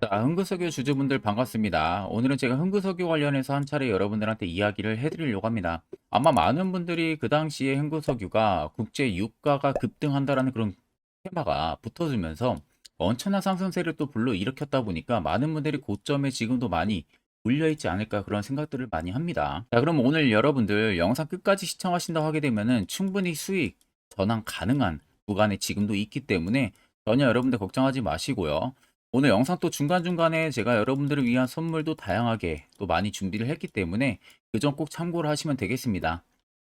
자, 흥구석유 주주분들 반갑습니다. 오늘은 제가 흥구석유 관련해서 한 차례 여러분들한테 이야기를 해드리려고 합니다. 아마 많은 분들이 그 당시에 흥구석유가 국제 유가가 급등한다라는 그런 테마가 붙어주면서 엄청난 상승세를 또 불러일으켰다 보니까 많은 분들이 고점에 지금도 많이 물려있지 않을까 그런 생각들을 많이 합니다. 자, 그럼 오늘 여러분들 영상 끝까지 시청하신다고 하게 되면은 충분히 수익 전환 가능한 구간에 지금도 있기 때문에 전혀 여러분들 걱정하지 마시고요. 오늘 영상 또 중간중간에 제가 여러분들을 위한 선물도 다양하게 또 많이 준비를 했기 때문에 그 점 꼭 참고를 하시면 되겠습니다.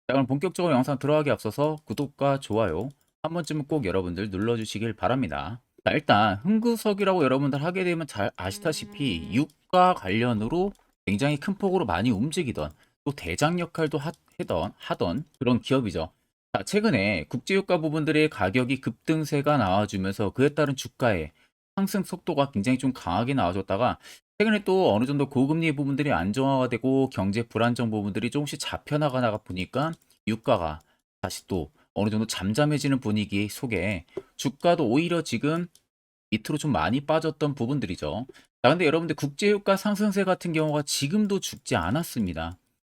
자, 그럼 본격적으로 영상 들어가기 앞서서 구독과 좋아요 한 번쯤은 꼭 여러분들 눌러주시길 바랍니다. 자, 일단 흥구석이라고 여러분들 하게 되면 잘 아시다시피 유가 관련으로 굉장히 큰 폭으로 많이 움직이던 또 대장 역할도 하, 던 하던 그런 기업이죠. 자, 최근에 국제유가 부분들의 가격이 급등세가 나와주면서 그에 따른 주가에 상승 속도가 굉장히 좀 강하게 나와줬다가 최근에 또 어느 정도 고금리 부분들이 안정화가 되고 경제 불안정 부분들이 조금씩 잡혀나가다가 보니까 유가가 다시 또 어느 정도 잠잠해지는 분위기 속에 주가도 오히려 지금 밑으로 좀 많이 빠졌던 부분들이죠. 자, 근데 여러분들 국제유가 상승세 같은 경우가 지금도 죽지 않았습니다.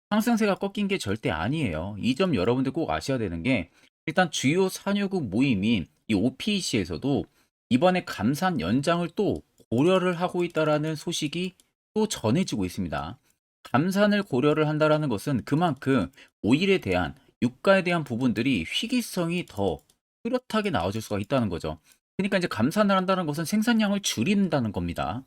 상승세가 꺾인 게 절대 아니에요. 이 점 여러분들 꼭 아셔야 되는 게 일단 주요 산유국 모임인 이 OPEC에서도 이번에 감산 연장을 또 고려를 하고 있다라는 소식이 또 전해지고 있습니다. 감산을 고려를 한다라는 것은 그만큼 오일에 대한 유가에 대한 부분들이 희귀성이 더 뚜렷하게 나와줄 수가 있다는 거죠. 그러니까 이제 감산을 한다는 것은 생산량을 줄인다는 겁니다.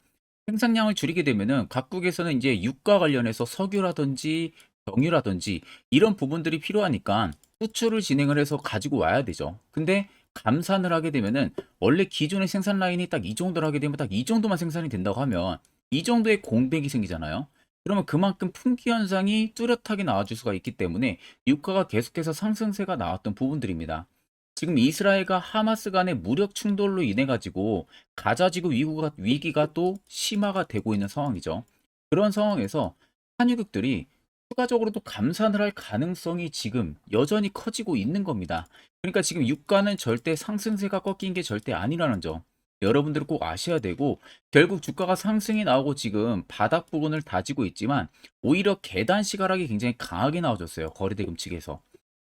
생산량을 줄이게 되면은 각국에서는 이제 유가 관련해서 석유라든지 경유라든지 이런 부분들이 필요하니까 수출을 진행을 해서 가지고 와야 되죠. 근데 감산을 하게 되면은 원래 기존의 생산 라인이 딱 이 정도를 하게 되면 딱 이 정도만 생산이 된다고 하면 이 정도의 공백이 생기잖아요. 그러면 그만큼 품귀 현상이 뚜렷하게 나와줄 수가 있기 때문에 유가가 계속해서 상승세가 나왔던 부분들입니다. 지금 이스라엘과 하마스 간의 무력 충돌로 인해 가지고 가자지구 위기가, 또 심화가 되고 있는 상황이죠. 그런 상황에서 산유국들이 추가적으로 또 감산을 할 가능성이 지금 여전히 커지고 있는 겁니다. 그러니까 지금 유가는 절대 상승세가 꺾인 게 절대 아니라는 점. 여러분들은 꼭 아셔야 되고 결국 주가가 상승이 나오고 지금 바닥 부분을 다지고 있지만 오히려 계단식 하락이 굉장히 강하게 나와줬어요. 거래대금 측에서.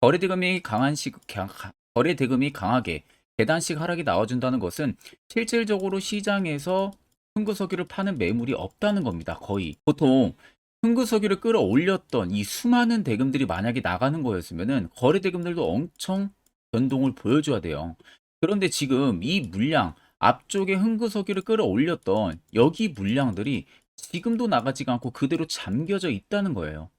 거래대금이 강한 시 거래대금이 강하게 계단식 하락이 나와준다는 것은 실질적으로 시장에서 흥구석유를 파는 매물이 없다는 겁니다. 거의. 보통 흥구석유를 끌어올렸던 이 수많은 대금들이 만약에 나가는 거였으면은 거래 대금들도 엄청 변동을 보여줘야 돼요. 그런데 지금 이 물량 앞쪽에 흥구석유를 끌어올렸던 여기 물량들이 지금도 나가지가 않고 그대로 잠겨져 있다는 거예요.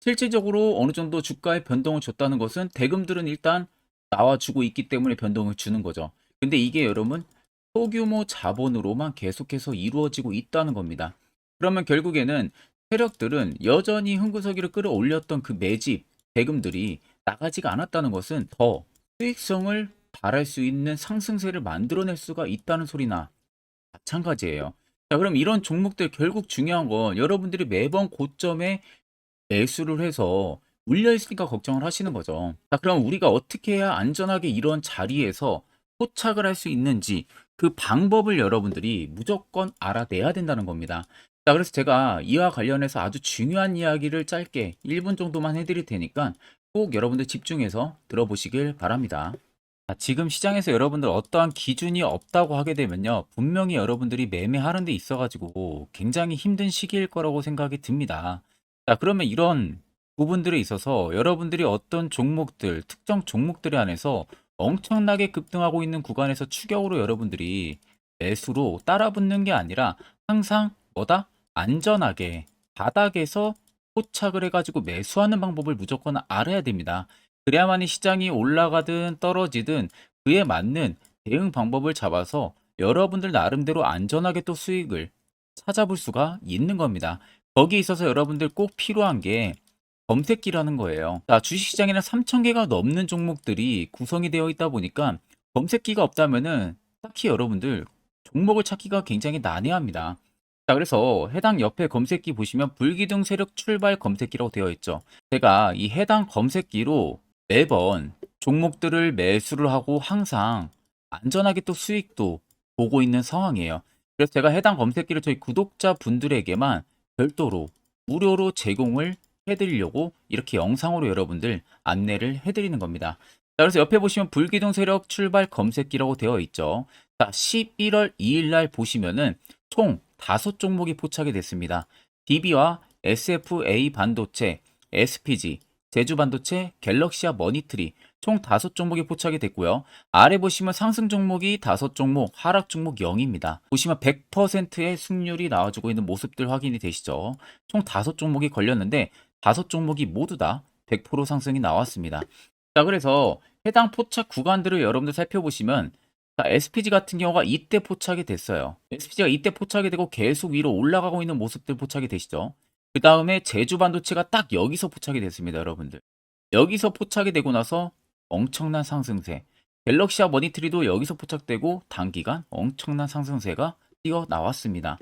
실질적으로 어느 정도 주가에 변동을 줬다는 것은 대금들은 일단 나와주고 있기 때문에 변동을 주는 거죠. 근데 이게 여러분 소규모 자본으로만 계속해서 이루어지고 있다는 겁니다. 그러면 결국에는 세력들은 여전히 흥구석유를 끌어올렸던 그 매집 대금들이 나가지가 않았다는 것은 더 수익성을 발할 수 있는 상승세를 만들어낼 수가 있다는 소리나 마찬가지예요. 자, 그럼 이런 종목들 결국 중요한 건 여러분들이 매번 고점에 매수를 해서 물려 있으니까 걱정을 하시는 거죠. 자, 그럼 우리가 어떻게 해야 안전하게 이런 자리에서 포착을 할 수 있는지 그 방법을 여러분들이 무조건 알아내야 된다는 겁니다. 자, 그래서 제가 이와 관련해서 아주 중요한 이야기를 짧게 1분 정도만 해드릴 테니까 꼭 여러분들 집중해서 들어보시길 바랍니다. 자, 지금 시장에서 여러분들 어떠한 기준이 없다고 하게 되면요. 분명히 여러분들이 매매하는 데 있어가지고 굉장히 힘든 시기일 거라고 생각이 듭니다. 자, 그러면 이런 부분들에 있어서 여러분들이 어떤 종목들, 특정 종목들에 한해서 엄청나게 급등하고 있는 구간에서 추격으로 여러분들이 매수로 따라 붙는 게 아니라 항상 뭐다? 안전하게 바닥에서 포착을 해가지고 매수하는 방법을 무조건 알아야 됩니다. 그래야만이 시장이 올라가든 떨어지든 그에 맞는 대응 방법을 잡아서 여러분들 나름대로 안전하게 또 수익을 찾아볼 수가 있는 겁니다. 거기에 있어서 여러분들 꼭 필요한 게 검색기라는 거예요. 자, 주식시장에는 3,000개가 넘는 종목들이 구성이 되어 있다 보니까 검색기가 없다면은 딱히 여러분들 종목을 찾기가 굉장히 난해합니다. 자, 그래서 해당 옆에 검색기 보시면 불기둥 세력 출발 검색기라고 되어 있죠. 제가 이 해당 검색기로 매번 종목들을 매수를 하고 항상 안전하게 또 수익도 보고 있는 상황이에요. 그래서 제가 해당 검색기를 저희 구독자 분들에게만 별도로 무료로 제공을 해드리려고 이렇게 영상으로 여러분들 안내를 해드리는 겁니다. 자, 그래서 옆에 보시면 불기둥 세력 출발 검색기라고 되어 있죠. 자, 11월 2일 날 보시면은 총 다섯 종목이 포착이 됐습니다. DB와 SFA 반도체, SPG, 제주 반도체, 갤럭시아 머니트리 총 다섯 종목이 포착이 됐고요. 아래 보시면 상승 종목이 다섯 종목, 하락 종목 0입니다. 보시면 100%의 승률이 나와주고 있는 모습들 확인이 되시죠. 총 다섯 종목이 걸렸는데 다섯 종목이 모두 다 100% 상승이 나왔습니다. 자, 그래서 해당 포착 구간들을 여러분들 살펴보시면 자, SPG 같은 경우가 이때 포착이 됐어요. SPG가 이때 포착이 되고 계속 위로 올라가고 있는 모습들 포착이 되시죠. 그 다음에 제주 반도체가 딱 여기서 포착이 됐습니다, 여러분들. 여기서 포착이 되고 나서 엄청난 상승세. 갤럭시아 머니트리도 여기서 포착되고 단기간 엄청난 상승세가 뛰어 나왔습니다.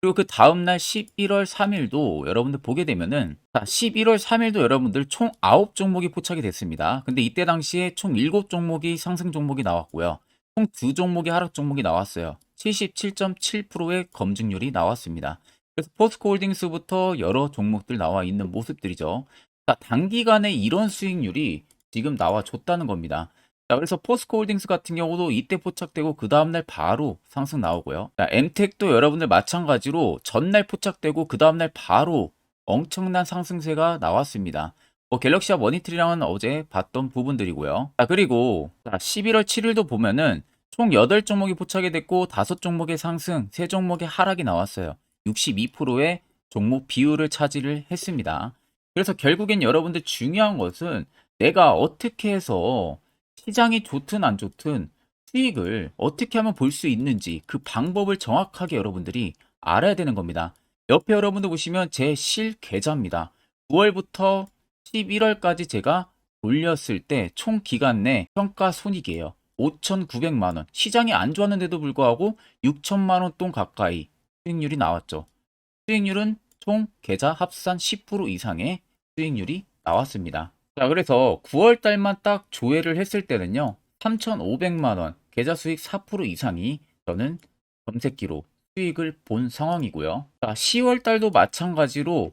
그리고 그 다음날 11월 3일도 여러분들 보게 되면은 자, 11월 3일도 여러분들 총 9종목이 포착이 됐습니다. 근데 이때 당시에 총 7종목이 상승 종목이 나왔고요. 총 2종목이 하락 종목이 나왔어요. 77.7%의 검증률이 나왔습니다. 그래서 포스코홀딩스부터 여러 종목들 나와 있는 모습들이죠. 자, 단기간에 이런 수익률이 지금 나와줬다는 겁니다. 자, 그래서 포스코홀딩스 같은 경우도 이때 포착되고 그 다음날 바로 상승 나오고요. 자, 엠텍도 여러분들 마찬가지로 전날 포착되고 그 다음날 바로 엄청난 상승세가 나왔습니다. 뭐 갤럭시 와 머니트리랑은 어제 봤던 부분들이고요. 자, 그리고 자, 11월 7일도 보면은 총 8종목이 포착이 됐고 5종목의 상승, 3종목의 하락이 나왔어요. 62%의 종목 비율을 차지를 했습니다. 그래서 결국엔 여러분들 중요한 것은 내가 어떻게 해서 시장이 좋든 안 좋든 수익을 어떻게 하면 볼 수 있는지 그 방법을 정확하게 여러분들이 알아야 되는 겁니다. 옆에 여러분들 보시면 제 실 계좌입니다. 9월부터 11월까지 제가 돌렸을 때 총 기간 내 평가 손익이에요. 5,900만 원. 시장이 안 좋았는데도 불구하고 6천만 원 돈 가까이 수익률이 나왔죠. 수익률은 총 계좌 합산 10% 이상의 수익률이 나왔습니다. 자, 그래서 9월 달만 딱 조회를 했을 때는요. 3,500만 원, 계좌 수익 4% 이상이 저는 검색기로 수익을 본 상황이고요. 자, 10월 달도 마찬가지로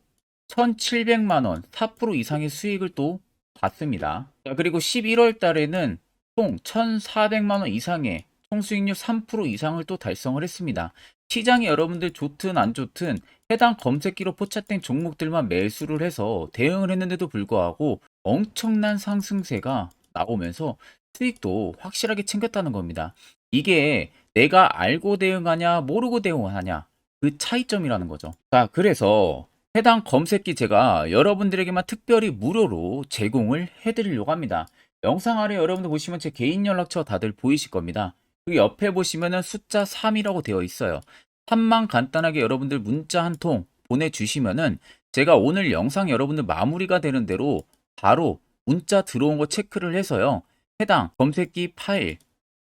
1,700만 원, 4% 이상의 수익을 또 봤습니다. 자, 그리고 11월 달에는 총 1,400만 원 이상의 총 수익률 3% 이상을 또 달성을 했습니다. 시장이 여러분들 좋든 안 좋든 해당 검색기로 포착된 종목들만 매수를 해서 대응을 했는데도 불구하고 엄청난 상승세가 나오면서 수익도 확실하게 챙겼다는 겁니다. 이게 내가 알고 대응하냐, 모르고 대응하냐, 그 차이점이라는 거죠. 자, 그래서 해당 검색기 제가 여러분들에게만 특별히 무료로 제공을 해드리려고 합니다. 영상 아래 여러분들 보시면 제 개인 연락처 다들 보이실 겁니다. 그 옆에 보시면은 숫자 3이라고 되어 있어요. 3만 간단하게 여러분들 문자 한 통 보내주시면은 제가 오늘 영상 여러분들 마무리가 되는 대로 바로 문자 들어온 거 체크를 해서요. 해당 검색기 파일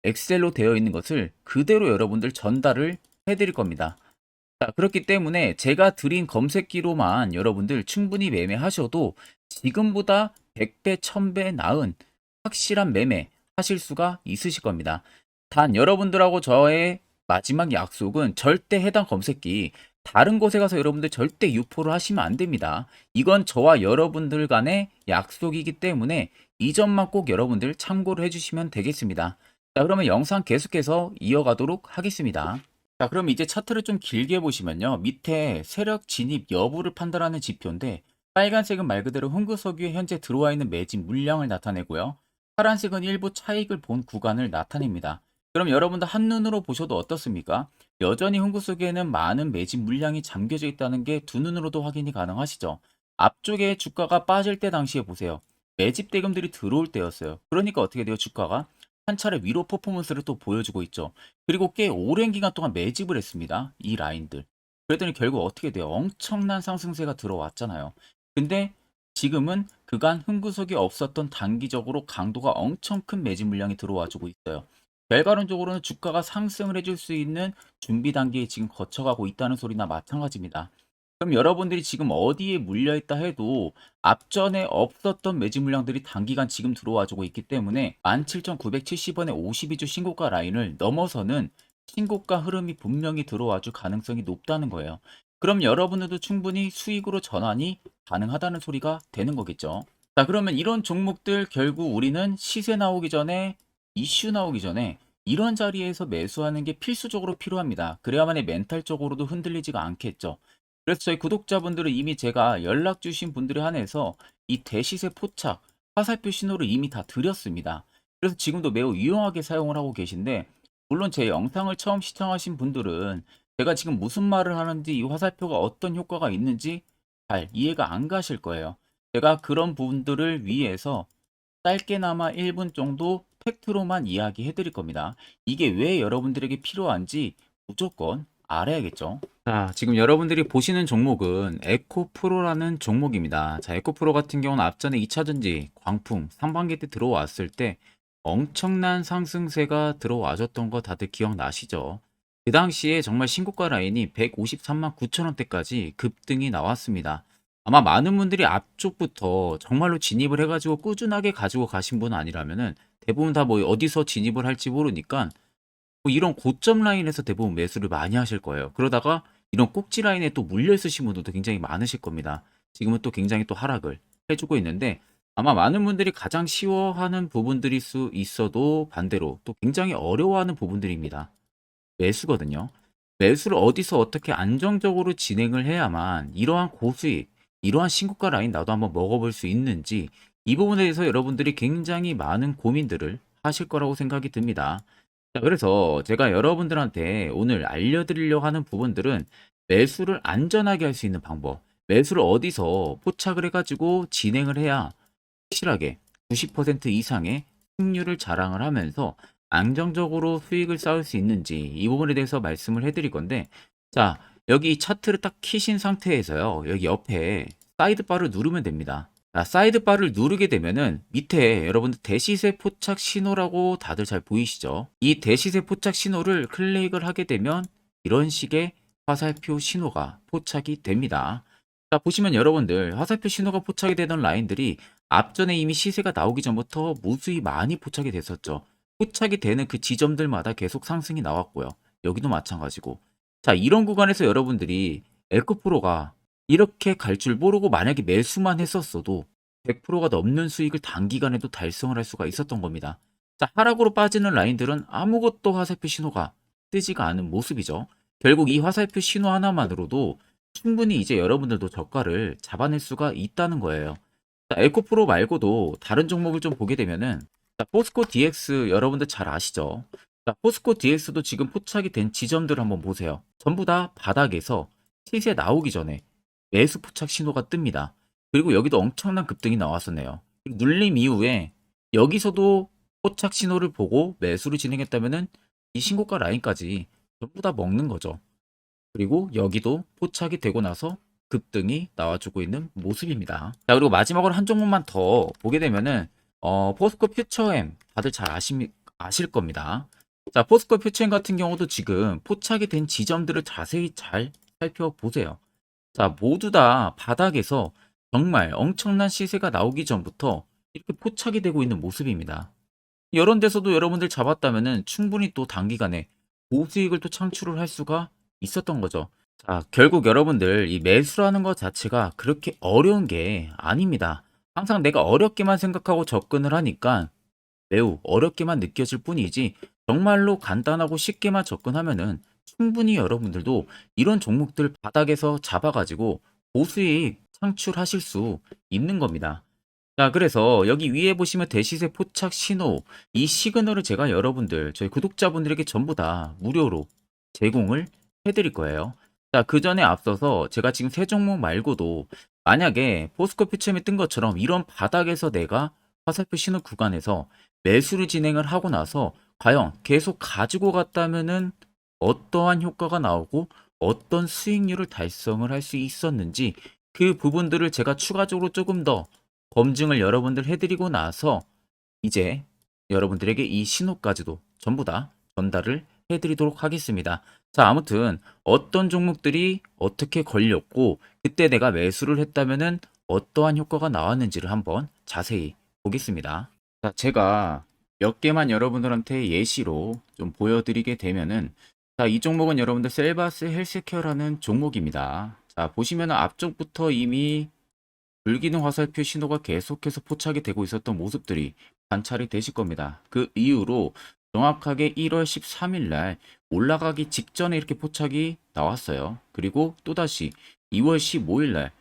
엑셀로 되어 있는 것을 그대로 여러분들 전달을 해드릴 겁니다. 자, 그렇기 때문에 제가 드린 검색기로만 여러분들 충분히 매매하셔도 지금보다 100배, 1000배 나은 확실한 매매 하실 수가 있으실 겁니다. 단 여러분들하고 저의 마지막 약속은 절대 해당 검색기 다른 곳에 가서 여러분들 절대 유포를 하시면 안 됩니다. 이건 저와 여러분들 간의 약속이기 때문에 이 점만 꼭 여러분들 참고를 해주시면 되겠습니다. 자, 그러면 영상 계속해서 이어가도록 하겠습니다. 자, 그럼 이제 차트를 좀 길게 보시면요. 밑에 세력 진입 여부를 판단하는 지표인데 빨간색은 말 그대로 흥구석유에 현재 들어와 있는 매진 물량을 나타내고요. 파란색은 일부 차익을 본 구간을 나타냅니다. 그럼 여러분들 한눈으로 보셔도 어떻습니까? 여전히 흥구석유에는 많은 매진 물량이 잠겨져 있다는 게 두 눈으로도 확인이 가능하시죠. 앞쪽에 주가가 빠질 때 당시에 보세요. 매집 대금들이 들어올 때였어요. 그러니까 어떻게 돼요? 주가가 한 차례 위로 퍼포먼스를 또 보여주고 있죠. 그리고 꽤 오랜 기간 동안 매집을 했습니다. 이 라인들. 그랬더니 결국 어떻게 돼요? 엄청난 상승세가 들어왔잖아요. 근데 지금은 그간 흥구석이 없었던 단기적으로 강도가 엄청 큰 매집 물량이 들어와주고 있어요. 결과론적으로는 주가가 상승을 해줄 수 있는 준비 단계에 지금 거쳐가고 있다는 소리나 마찬가지입니다. 그럼 여러분들이 지금 어디에 물려 있다 해도 앞전에 없었던 매집 물량들이 단기간 지금 들어와주고 있기 때문에 17,970원의 52주 신고가 라인을 넘어서는 신고가 흐름이 분명히 들어와줄 가능성이 높다는 거예요. 그럼 여러분들도 충분히 수익으로 전환이 가능하다는 소리가 되는 거겠죠. 자, 그러면 이런 종목들 결국 우리는 시세 나오기 전에 이슈 나오기 전에 이런 자리에서 매수하는 게 필수적으로 필요합니다. 그래야만이 멘탈적으로도 흔들리지가 않겠죠. 그래서 저희 구독자분들은 이미 제가 연락 주신 분들에 한해서 이 대시세 포착, 화살표 신호를 이미 다 드렸습니다. 그래서 지금도 매우 유용하게 사용을 하고 계신데 물론 제 영상을 처음 시청하신 분들은 제가 지금 무슨 말을 하는지 이 화살표가 어떤 효과가 있는지 잘 이해가 안 가실 거예요. 제가 그런 분들을 위해서 짧게나마 1분 정도 팩트로만 이야기해 드릴 겁니다. 이게 왜 여러분들에게 필요한지 무조건 알아야겠죠. 자, 지금 여러분들이 보시는 종목은 에코프로라는 종목입니다. 자, 에코프로 같은 경우는 앞전에 2차전지, 광풍, 상반기 때 들어왔을 때 엄청난 상승세가 들어와줬던 거 다들 기억나시죠? 그 당시에 정말 신고가 라인이 153만 9천 원대까지 급등이 나왔습니다. 아마 많은 분들이 앞쪽부터 정말로 진입을 해가지고 꾸준하게 가지고 가신 분 아니라면은 대부분 다 뭐 어디서 진입을 할지 모르니까 뭐 이런 고점 라인에서 대부분 매수를 많이 하실 거예요. 그러다가 이런 꼭지 라인에 또 물려 있으신 분들도 굉장히 많으실 겁니다. 지금은 또 굉장히 또 하락을 해주고 있는데 아마 많은 분들이 가장 쉬워하는 부분들일 수 있어도 반대로 또 굉장히 어려워하는 부분들입니다. 매수거든요. 매수를 어디서 어떻게 안정적으로 진행을 해야만 이러한 고수익, 이러한 신고가 라인 나도 한번 먹어볼 수 있는지 이 부분에 대해서 여러분들이 굉장히 많은 고민들을 하실 거라고 생각이 듭니다. 자, 그래서 제가 여러분들한테 오늘 알려드리려고 하는 부분들은 매수를 안전하게 할 수 있는 방법, 매수를 어디서 포착을 해가지고 진행을 해야 확실하게 90% 이상의 승률을 자랑을 하면서 안정적으로 수익을 쌓을 수 있는지 이 부분에 대해서 말씀을 해드릴 건데 자 여기 차트를 딱 키신 상태에서요 여기 옆에 사이드바를 누르면 됩니다 자, 사이드바를 누르게 되면은 밑에 여러분들 대시세 포착 신호라고 다들 잘 보이시죠 이 대시세 포착 신호를 클릭을 하게 되면 이런 식의 화살표 신호가 포착이 됩니다 자 보시면 여러분들 화살표 신호가 포착이 되던 라인들이 앞전에 이미 시세가 나오기 전부터 무수히 많이 포착이 됐었죠. 포착이 되는 그 지점들마다 계속 상승이 나왔고요. 여기도 마찬가지고. 자, 이런 구간에서 여러분들이 에코프로가 이렇게 갈 줄 모르고 만약에 매수만 했었어도 100%가 넘는 수익을 단기간에도 달성을 할 수가 있었던 겁니다. 자, 하락으로 빠지는 라인들은 아무것도 화살표 신호가 뜨지가 않은 모습이죠. 결국 이 화살표 신호 하나만으로도 충분히 이제 여러분들도 저가를 잡아낼 수가 있다는 거예요. 자, 에코프로 말고도 다른 종목을 좀 보게 되면은 자, 포스코 DX 여러분들 잘 아시죠? 자, 포스코 DX도 지금 포착이 된 지점들 한번 보세요. 전부 다 바닥에서 시세 나오기 전에 매수 포착 신호가 뜹니다. 그리고 여기도 엄청난 급등이 나왔었네요. 눌림 이후에 여기서도 포착 신호를 보고 매수를 진행했다면은 이 신고가 라인까지 전부 다 먹는 거죠. 그리고 여기도 포착이 되고 나서 급등이 나와주고 있는 모습입니다. 자, 그리고 마지막으로 한 종목만 더 보게 되면은, 어, 포스코 퓨처엠 다들 잘 아시, 아실 겁니다. 자, 포스코 퓨처엠 같은 경우도 지금 포착이 된 지점들을 자세히 잘 살펴보세요. 자, 모두 다 바닥에서 정말 엄청난 시세가 나오기 전부터 이렇게 포착이 되고 있는 모습입니다. 이런 데서도 여러분들 잡았다면은 충분히 또 단기간에 고수익을 또 창출을 할 수가 있었던 거죠. 자, 결국 여러분들 이 매수라는 것 자체가 그렇게 어려운 게 아닙니다. 항상 내가 어렵게만 생각하고 접근을 하니까 매우 어렵게만 느껴질 뿐이지 정말로 간단하고 쉽게만 접근하면은 충분히 여러분들도 이런 종목들 바닥에서 잡아가지고 고수익 창출하실 수 있는 겁니다. 자, 그래서 여기 위에 보시면 대시세 포착 신호, 이 시그널을 제가 여러분들, 저희 구독자분들에게 전부 다 무료로 제공을 해드릴 거예요. 자, 그 전에 앞서서 제가 지금 세 종목 말고도 만약에 포스코 퓨처엠이 뜬 것처럼 이런 바닥에서 내가 화살표 신호 구간에서 매수를 진행을 하고 나서 과연 계속 가지고 갔다면은 어떠한 효과가 나오고 어떤 수익률을 달성을 할 수 있었는지 그 부분들을 제가 추가적으로 조금 더 검증을 여러분들 해드리고 나서 이제 여러분들에게 이 신호까지도 전부 다 전달을 해드리도록 하겠습니다. 자, 아무튼 어떤 종목들이 어떻게 걸렸고 그때 내가 매수를 했다면은 어떠한 효과가 나왔는지를 한번 자세히 보겠습니다. 자, 제가 몇 개만 여러분들한테 예시로 좀 보여드리게 되면은 자, 이 종목은 여러분들 셀바스 헬스케어라는 종목입니다. 자, 보시면 앞쪽부터 이미 불기능 화살표 신호가 계속해서 포착이 되고 있었던 모습들이 관찰이 되실 겁니다. 그 이후로 정확하게 1월 13일 날 올라가기 직전에 이렇게 포착이 나왔어요. 그리고 또다시 2월 15일 날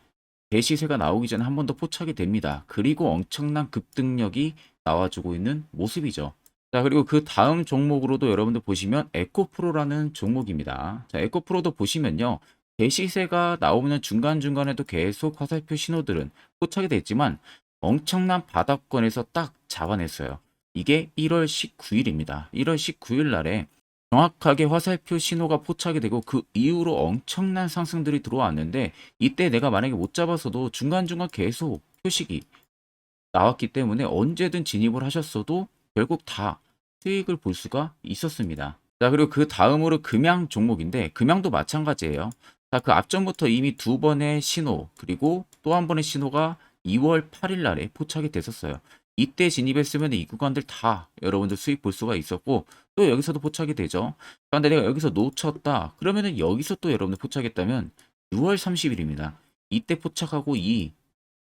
대시세가 나오기 전에 한 번 더 포착이 됩니다. 그리고 엄청난 급등력이 나와주고 있는 모습이죠. 자, 그리고 그 다음 종목으로도 여러분들 보시면 에코프로라는 종목입니다. 자, 에코프로도 보시면요. 대시세가 나오면 중간중간에도 계속 화살표 신호들은 포착이 됐지만 엄청난 바닥권에서 딱 잡아냈어요. 이게 1월 19일입니다. 1월 19일 날에 정확하게 화살표 신호가 포착이 되고 그 이후로 엄청난 상승들이 들어왔는데 이때 내가 만약에 못 잡았어도 중간중간 계속 표식이 나왔기 때문에 언제든 진입을 하셨어도 결국 다 수익을 볼 수가 있었습니다. 자, 그리고 그 다음으로 금양 종목인데 금양도 마찬가지예요. 자, 그 앞전부터 이미 두 번의 신호, 그리고 또 한 번의 신호가 2월 8일 날에 포착이 됐었어요. 이때 진입했으면 이 구간들 다 여러분들 수익 볼 수가 있었고, 또 여기서도 포착이 되죠. 그런데 내가 여기서 놓쳤다. 그러면은 여기서 또 여러분들 포착했다면 6월 30일입니다. 이때 포착하고 이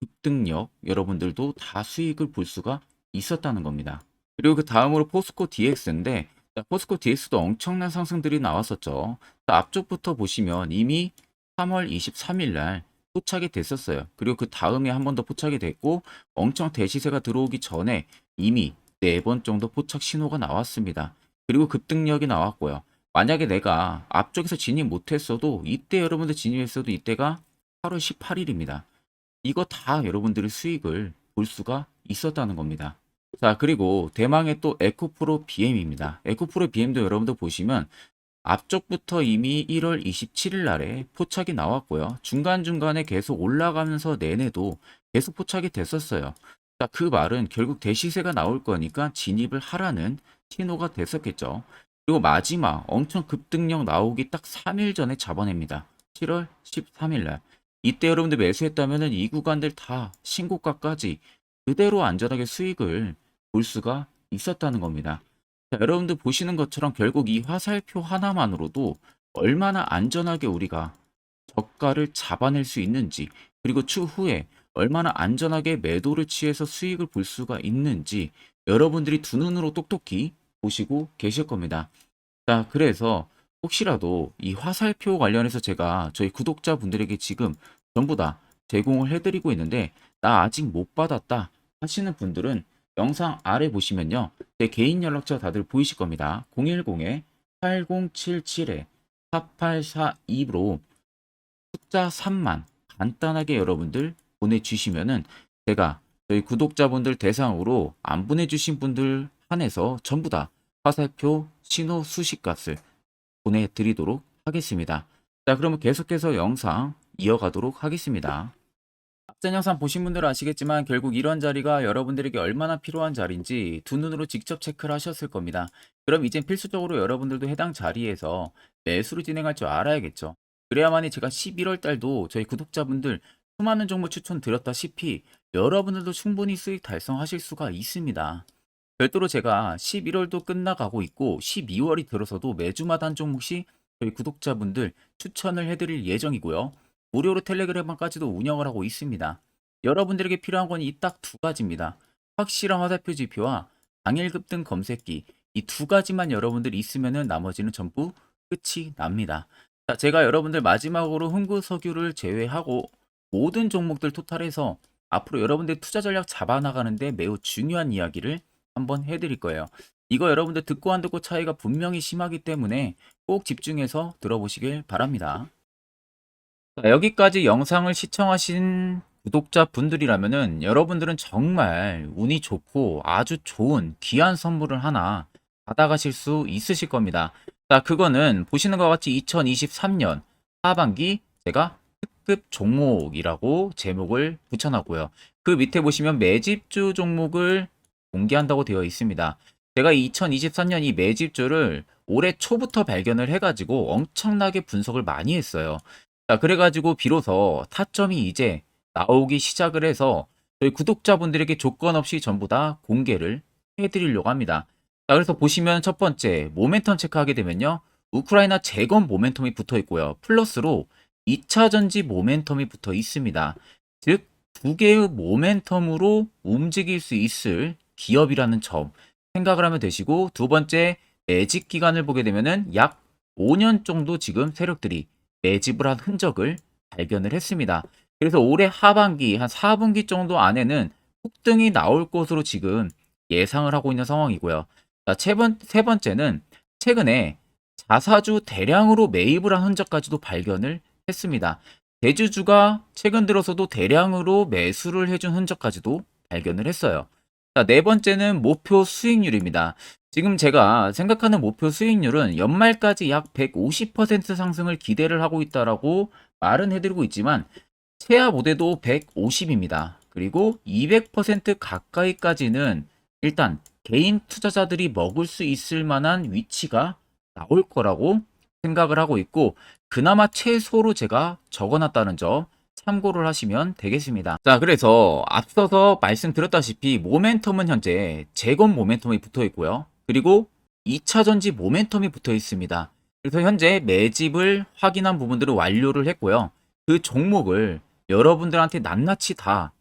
급등력 여러분들도 다 수익을 볼 수가 있었다는 겁니다. 그리고 그 다음으로 포스코 DX인데 자, 포스코 DX도 엄청난 상승들이 나왔었죠. 자, 앞쪽부터 보시면 이미 3월 23일 날 포착이 됐었어요. 그리고 그 다음에 한 번 더 포착이 됐고 엄청 대시세가 들어오기 전에 이미 네 번 정도 포착 신호가 나왔습니다. 그리고 급등력이 나왔고요. 만약에 내가 앞쪽에서 진입 못했어도 이때 여러분들 진입했어도 이때가 8월 18일입니다. 이거 다 여러분들의 수익을 볼 수가 있었다는 겁니다. 자, 그리고 대망의 또 에코프로 BM입니다. 에코프로 BM도 여러분들 보시면 앞쪽부터 이미 1월 27일 날에 포착이 나왔고요. 중간중간에 계속 올라가면서 내내도 계속 포착이 됐었어요. 자, 그 말은 결국 대시세가 나올 거니까 진입을 하라는 신호가 됐었겠죠. 그리고 마지막 엄청 급등력 나오기 딱 3일 전에 잡아냅니다. 7월 13일 날. 이때 여러분들 매수했다면 이 구간들 다 신고가까지 그대로 안전하게 수익을 볼 수가 있었다는 겁니다. 자, 여러분들 보시는 것처럼 결국 이 화살표 하나만으로도 얼마나 안전하게 우리가 저가를 잡아낼 수 있는지 그리고 추후에 얼마나 안전하게 매도를 취해서 수익을 볼 수가 있는지 여러분들이 두 눈으로 똑똑히 보시고 계실 겁니다. 자, 그래서 혹시라도 이 화살표 관련해서 제가 저희 구독자분들에게 지금 전부 다 제공을 해드리고 있는데 나 아직 못 받았다 하시는 분들은 영상 아래 보시면요. 제 개인 연락처 다들 보이실 겁니다. 010-8077-4842로 숫자 3만 간단하게 여러분들 보내주시면은 제가 저희 구독자분들 대상으로 안 보내주신 분들 한해서 전부 다 화살표 신호 수식값을 보내드리도록 하겠습니다. 자, 그러면 계속해서 영상 이어가도록 하겠습니다. 앞전 영상 보신 분들은 아시겠지만 결국 이런 자리가 여러분들에게 얼마나 필요한 자리인지 두 눈으로 직접 체크를 하셨을 겁니다. 그럼 이젠 필수적으로 여러분들도 해당 자리에서 매수를 진행할 줄 알아야겠죠. 그래야만이 제가 11월 달도 저희 구독자분들 수많은 종목 추천 드렸다시피 여러분들도 충분히 수익 달성하실 수가 있습니다. 별도로 제가 11월도 끝나가고 있고 12월이 들어서도 매주마다 한 종목씩 저희 구독자분들 추천을 해드릴 예정이고요. 무료로 텔레그램까지도 운영을 하고 있습니다. 여러분들에게 필요한 건 이 딱 두 가지입니다. 확실한 화살표 지표와 당일 급 등 검색기 이 두 가지만 여러분들이 있으면 나머지는 전부 끝이 납니다. 자, 제가 여러분들 마지막으로 흥구석유를 제외하고 모든 종목들 토탈해서 앞으로 여러분들 투자 전략 잡아나가는데 매우 중요한 이야기를 한번 해드릴 거예요. 이거 여러분들 듣고 안 듣고 차이가 분명히 심하기 때문에 꼭 집중해서 들어보시길 바랍니다. 자, 여기까지 영상을 시청하신 구독자 분들이라면은 여러분들은 정말 운이 좋고 아주 좋은 귀한 선물을 하나 받아가실 수 있으실 겁니다. 자, 그거는 보시는 것 같이 2023년 하반기 제가 특급 종목이라고 제목을 붙여놨고요. 그 밑에 보시면 매집주 종목을 공개한다고 되어 있습니다. 제가 2023년 이 매집주를 올해 초부터 발견을 해가지고 엄청나게 분석을 많이 했어요. 자, 그래가지고 비로소 타점이 이제 나오기 시작을 해서 저희 구독자분들에게 조건 없이 전부 다 공개를 해드리려고 합니다. 자, 그래서 보시면 첫 번째 모멘텀 체크하게 되면요. 우크라이나 재건 모멘텀이 붙어 있고요. 플러스로 2차 전지 모멘텀이 붙어 있습니다. 즉, 두 개의 모멘텀으로 움직일 수 있을 기업이라는 점 생각을 하면 되시고, 두 번째, 매집 기간을 보게 되면은 약 5년 정도 지금 세력들이 매집을 한 흔적을 발견을 했습니다. 그래서 올해 하반기 한 4분기 정도 안에는 폭등이 나올 것으로 지금 예상을 하고 있는 상황이고요. 자, 세, 번째는 최근에 자사주 대량으로 매입을 한 흔적까지도 발견을 했습니다. 대주주가 최근 들어서도 대량으로 매수를 해준 흔적까지도 발견을 했어요. 자, 네 번째는 목표 수익률입니다. 지금 제가 생각하는 목표 수익률은 연말까지 약 150% 상승을 기대를 하고 있다라고 말은 해드리고 있지만 최하 모대도 150입니다. 그리고 200% 가까이까지는 일단 개인 투자자들이 먹을 수 있을 만한 위치가 나올 거라고 생각을 하고 있고 그나마 최소로 제가 적어놨다는 점 참고를 하시면 되겠습니다. 자, 그래서 앞서서 말씀드렸다시피 모멘텀은 현재 재건 모멘텀이 붙어 있고요. 그리고 2차 전지 모멘텀이 붙어 있습니다. 그래서 현재 매집을 확인한 부분들을 완료를 했고요. 그 종목을 여러분들한테 낱낱이 다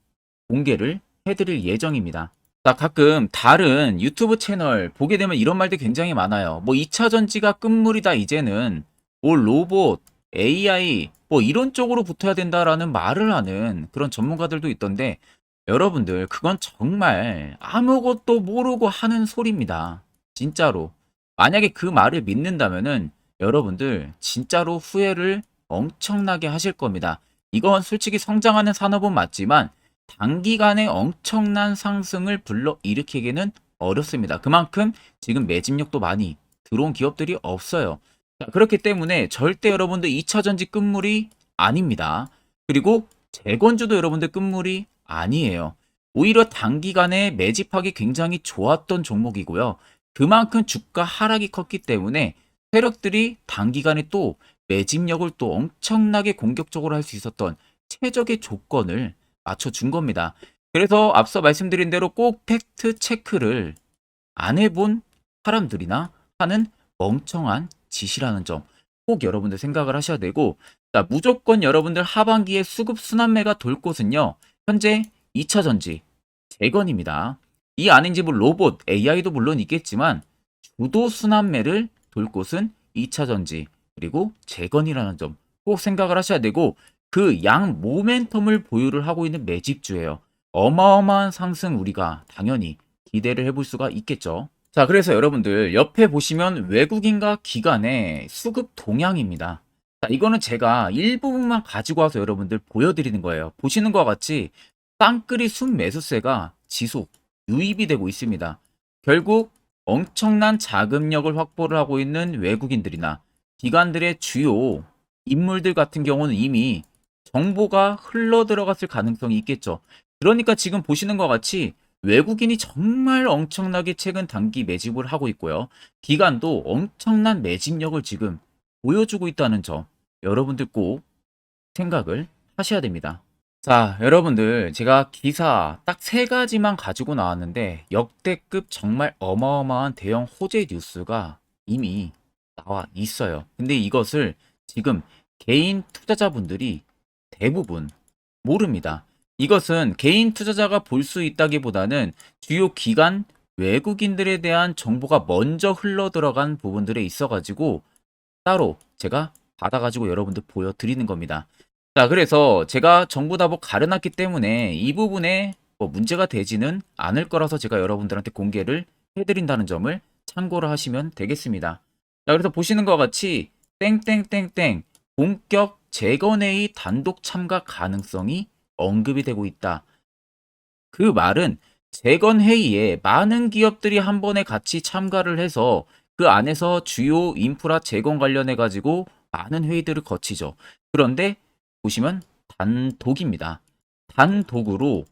공개를 해드릴 예정입니다. 자, 가끔 다른 유튜브 채널 보게 되면 이런 말들 굉장히 많아요. 뭐 2차 전지가 끝물이다 이제는 뭐 로봇, AI 뭐 이런 쪽으로 붙어야 된다라는 말을 하는 그런 전문가들도 있던데 여러분들 그건 정말 아무것도 모르고 하는 소리입니다. 진짜로. 만약에 그 말을 믿는다면은 여러분들 진짜로 후회를 엄청나게 하실 겁니다. 이건 솔직히 성장하는 산업은 맞지만 단기간에 엄청난 상승을 불러 일으키기는 어렵습니다. 그만큼 지금 매집력도 많이 들어온 기업들이 없어요. 자, 그렇기 때문에 절대 여러분들 2차 전지 끝물이 아닙니다. 그리고 재건주도 여러분들 끝물이 아니에요. 오히려 단기간에 매집하기 굉장히 좋았던 종목이고요. 그만큼 주가 하락이 컸기 때문에 세력들이 단기간에 또 매집력을 또 엄청나게 공격적으로 할 수 있었던 최적의 조건을 맞춰준 겁니다. 그래서 앞서 말씀드린 대로 꼭 팩트 체크를 안 해본 사람들이나 하는 멍청한 짓이라는 점 꼭 여러분들 생각을 하셔야 되고 자, 무조건 여러분들 하반기에 수급 순환매가 돌 곳은요. 현재 2차 전지 재건입니다. 이 안인지 뭐 로봇, AI도 물론 있겠지만 주도 순환매를 돌 곳은 2차 전지 그리고 재건이라는 점 꼭 생각을 하셔야 되고 그 양 모멘텀을 보유를 하고 있는 매집주예요. 어마어마한 상승 우리가 당연히 기대를 해볼 수가 있겠죠. 자, 그래서 여러분들 옆에 보시면 외국인과 기관의 수급 동향입니다. 자, 이거는 제가 일부분만 가지고 와서 여러분들 보여드리는 거예요. 보시는 것과 같이 땅끌이 순 매수세가 지속, 유입이 되고 있습니다. 결국 엄청난 자금력을 확보를 하고 있는 외국인들이나 기관들의 주요 인물들 같은 경우는 이미 정보가 흘러 들어갔을 가능성이 있겠죠. 그러니까 지금 보시는 것 같이 외국인이 정말 엄청나게 최근 단기 매집을 하고 있고요. 기관도 엄청난 매집력을 지금 보여주고 있다는 점 여러분들 꼭 생각을 하셔야 됩니다. 자, 여러분들 제가 기사 딱 세 가지만 가지고 나왔는데 역대급 정말 어마어마한 대형 호재 뉴스가 이미 나와 있어요. 근데 이것을 지금 개인 투자자분들이 대부분 모릅니다. 이것은 개인 투자자가 볼 수 있다기보다는 주요 기관 외국인들에 대한 정보가 먼저 흘러 들어간 부분들에 있어가지고 따로 제가 받아가지고 여러분들 보여드리는 겁니다. 자, 그래서 제가 정부 다 뭐 가려놨기 때문에 이 부분에 뭐 문제가 되지는 않을 거라서 제가 여러분들한테 공개를 해드린다는 점을 참고를 하시면 되겠습니다. 자, 그래서 보시는 것 같이 땡땡땡땡 본격 재건회의 단독 참가 가능성이 언급이 되고 있다. 그 말은 재건회의에 많은 기업들이 한 번에 같이 참가를 해서 그 안에서 주요 인프라 재건 관련해 가지고 많은 회의들을 거치죠. 그런데 보시면 단독입니다. 단독으로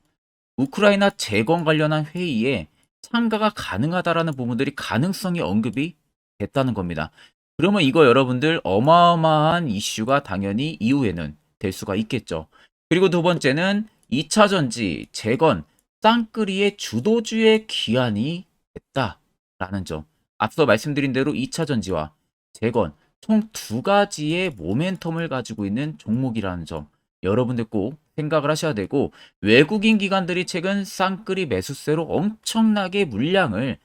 우크라이나 재건 관련한 회의에 참가가 가능하다라는 부분들이 가능성이 언급이 됐다는 겁니다. 그러면 이거 여러분들 어마어마한 이슈가 당연히 이후에는 될 수가 있겠죠. 그리고 두 번째는 2차 전지 재건 쌍끌이의 주도주의 기한이 됐다라는 점. 앞서 말씀드린 대로 2차 전지와 재건 총 두 가지의 모멘텀을 가지고 있는 종목이라는 점 여러분들 꼭 생각을 하셔야 되고 외국인 기관들이 최근 쌍끌이 매수세로 엄청나게 물량을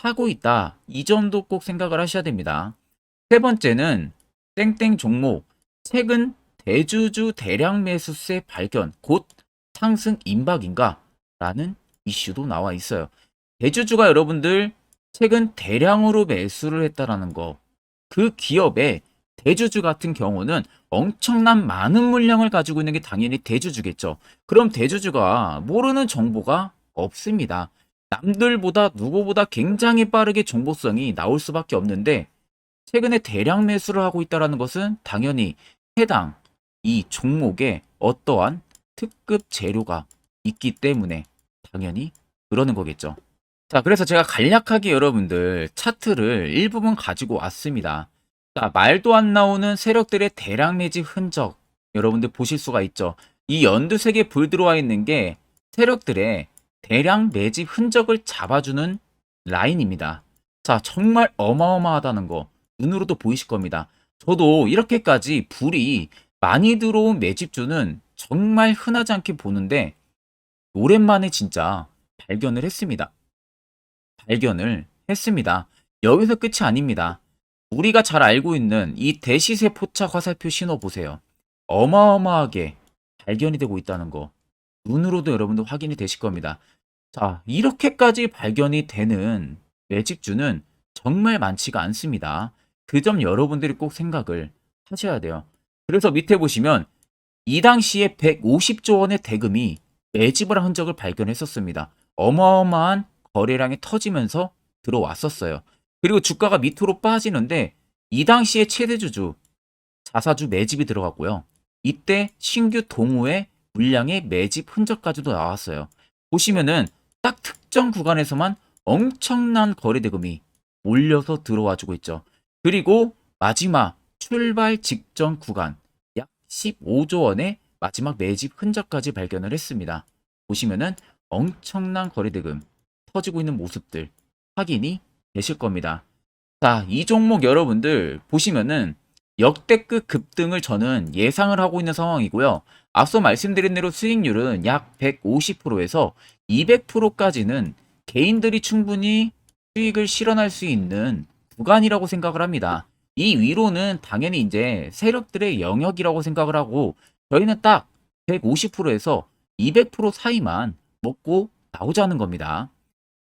사고 있다. 이 점도 꼭 생각을 하셔야 됩니다. 세 번째는 땡땡 종목 최근 대주주 대량 매수세 발견 곧 상승 임박인가? 라는 이슈도 나와 있어요. 대주주가 여러분들 최근 대량으로 매수를 했다라는 거. 그 기업의 대주주 같은 경우는 엄청난 많은 물량을 가지고 있는 게 당연히 대주주겠죠. 그럼 대주주가 모르는 정보가 없습니다. 남들보다 누구보다 굉장히 빠르게 정보성이 나올 수밖에 없는데 최근에 대량 매수를 하고 있다는 것은 당연히 해당 이 종목에 어떠한 특급 재료가 있기 때문에 당연히 그러는 거겠죠. 자, 그래서 제가 간략하게 여러분들 차트를 일부분 가지고 왔습니다. 자, 말도 안 나오는 세력들의 대량 매집 흔적 여러분들 보실 수가 있죠. 이 연두색에 불 들어와 있는 게 세력들의 대량 매집 흔적을 잡아주는 라인입니다. 자, 정말 어마어마하다는 거 눈으로도 보이실 겁니다. 저도 이렇게까지 불이 많이 들어온 매집주는 정말 흔하지 않게 보는데 오랜만에 진짜 발견을 했습니다. 발견을 했습니다. 여기서 끝이 아닙니다. 우리가 잘 알고 있는 이 대시세 포착 화살표 신호 보세요. 어마어마하게 발견이 되고 있다는 거 눈으로도 여러분들 확인이 되실 겁니다. 자, 이렇게까지 발견이 되는 매집주는 정말 많지가 않습니다. 그 점 여러분들이 꼭 생각을 하셔야 돼요. 그래서 밑에 보시면 이 당시에 150조 원의 대금이 매집을 한 흔적을 발견했었습니다. 어마어마한 거래량이 터지면서 들어왔었어요. 그리고 주가가 밑으로 빠지는데 이 당시에 최대주주 자사주 매집이 들어갔고요. 이때 신규 동호회 물량의 매집 흔적까지도 나왔어요. 보시면은 딱 특정 구간에서만 엄청난 거래 대금이 몰려서 들어와 주고 있죠. 그리고 마지막 출발 직전 구간 약 15조 원의 마지막 매집 흔적까지 발견을 했습니다. 보시면은 엄청난 거래 대금 터지고 있는 모습들 확인이 되실 겁니다. 자, 이 종목 여러분들 보시면은 역대급 급등을 저는 예상을 하고 있는 상황이고요. 앞서 말씀드린 대로 수익률은 약 150%에서 200%까지는 개인들이 충분히 수익을 실현할 수 있는 구간이라고 생각을 합니다. 이 위로는 당연히 이제 세력들의 영역이라고 생각을 하고 저희는 딱 150%에서 200% 사이만 먹고 나오자는 겁니다.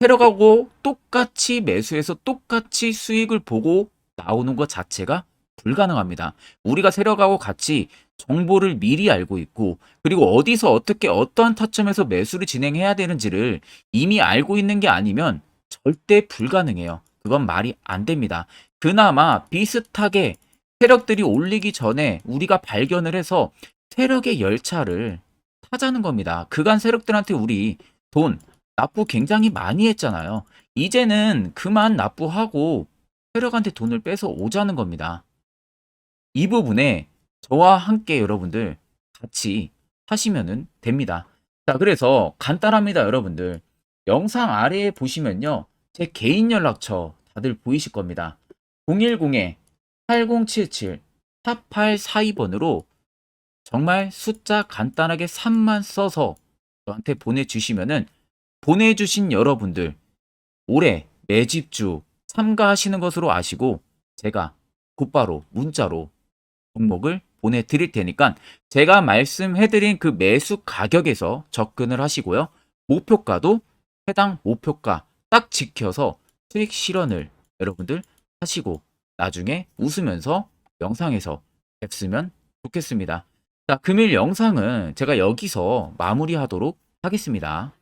세력하고 똑같이 매수해서 똑같이 수익을 보고 나오는 것 자체가 불가능합니다. 우리가 세력하고 같이 정보를 미리 알고 있고 그리고 어디서 어떻게 어떠한 타점에서 매수를 진행해야 되는지를 이미 알고 있는 게 아니면 절대 불가능해요. 그건 말이 안 됩니다. 그나마 비슷하게 세력들이 올리기 전에 우리가 발견을 해서 세력의 열차를 타자는 겁니다. 그간 세력들한테 우리 돈 납부 굉장히 많이 했잖아요. 이제는 그만 납부하고 세력한테 돈을 뺏어 오자는 겁니다. 이 부분에 저와 함께 여러분들 같이 하시면 됩니다. 자, 그래서 간단합니다, 여러분들. 영상 아래에 보시면요. 제 개인 연락처 다들 보이실 겁니다. 010-8077-4842번으로 정말 숫자 간단하게 3만 써서 저한테 보내주시면은 보내주신 여러분들 올해 매집주 참가하시는 것으로 아시고 제가 곧바로 문자로 종목을 보내드릴 테니까 제가 말씀해드린 그 매수 가격에서 접근을 하시고요. 목표가도 해당 목표가 딱 지켜서 수익 실현을 여러분들 하시고 나중에 웃으면서 영상에서 뵙으면 좋겠습니다. 자, 금일 영상은 제가 여기서 마무리하도록 하겠습니다.